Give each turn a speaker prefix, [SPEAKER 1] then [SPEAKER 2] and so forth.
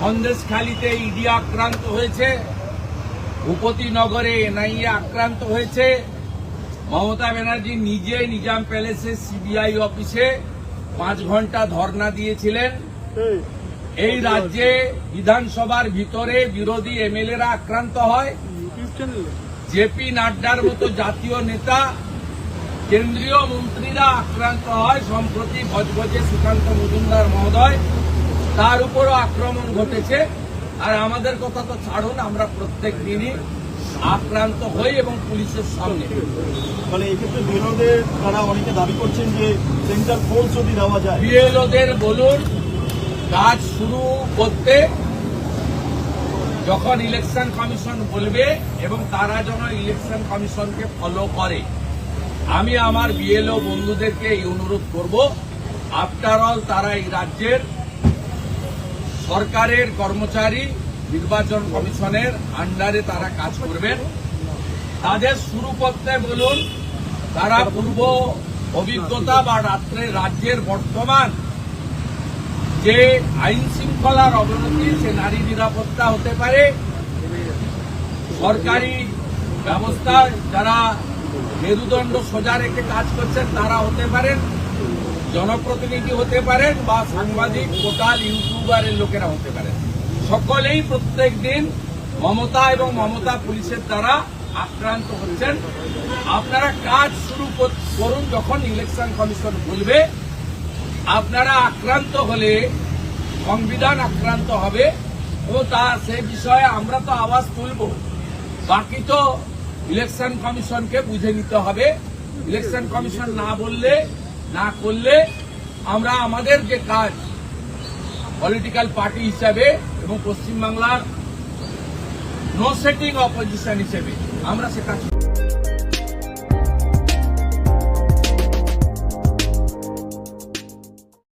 [SPEAKER 1] সন্দেশখালিতে ED আক্রান্ত হয়েছে। ভূপতিনগরে NIA আক্রান্ত হয়েছে। মমতা ব্যানার্জি নিজে নিজাম প্যালেসে সিবিআই অফিসে পাঁচ ঘণ্টা ধর্না দিয়েছিলেন। এই রাজ্যে বিধানসভার ভিতরে বিরোধী এমএলএরা আক্রান্ত হয়। জেপি নাড্ডার মতো জাতীয় নেতা, কেন্দ্রীয় মন্ত্রীরা আক্রান্ত হয়। সম্প্রতি ভজভজে সুকান্ত মজুমদার মহোদয় তার উপরও আক্রমণ ঘটেছে। আর আমাদের কথা তো ছাড়ুন আমরা প্রত্যেক দিনই আক্রান্ত হই এবং পুলিশের সামনে।
[SPEAKER 2] মানে এক্ষেত্রে বিরোধের তারা অনেকে দাবি করছেন যে সেন্টার ফোর্স যদি দেওয়া যায়।
[SPEAKER 1] বিএলওদের বলুন কাজ শুরু করতে যখন ইলেকশন কমিশন বলবে এবং তারা যেন ইলেকশন কমিশনকে ফলো করে। আমি আমার বিএলও বন্ধুদেরকে এই অনুরোধ করব আফটার অল তারা এই রাজ্যের সরকারের কর্মচারী নির্বাচন কমিশনের আন্ডারে তারা কাজ করবেন। তাদের শুরু করতে বলুন, তারা পূর্ব অভিজ্ঞতা বা রাত্রে রাজ্যের বর্তমান যে আইন শৃঙ্খলার অবনতি, সে নারী নিরাপত্তা হতে পারে। সরকারি ব্যবস্থায় যারা মেরুদণ্ড সোজা রেখে কাজ করছেন, তারা হতে পারেন, জনপ্রতিনিধি হতে পারেন বা সাংবাদিক, পোর্টাল ইউটিউবারের লোকেরা হতে পারেন সকলেই প্রত্যেক দিন মমতা এবং মমতা পুলিশের দ্বারা আক্রান্ত হচ্ছেন। আপনারা কাজ শুরু কর- করুন যখন ইলেকশন কমিশন বলবে আপনারা আক্রান্ত হলে, সংবিধান আক্রান্ত হবে ও তা সে বিষয়ে আমরা তো আওয়াজ তুলব। বাকি তো ইলেকশন কমিশনকে বুঝে নিতে হবে। ইলেকশন কমিশন না বললে, না করলে আমরা আমাদের যে কাজ পলিটিক্যাল পার্টি হিসাবে এবং পশ্চিমবাংলার নো সেটিং অপোজিশন হিসেবে আমরা সে কাজ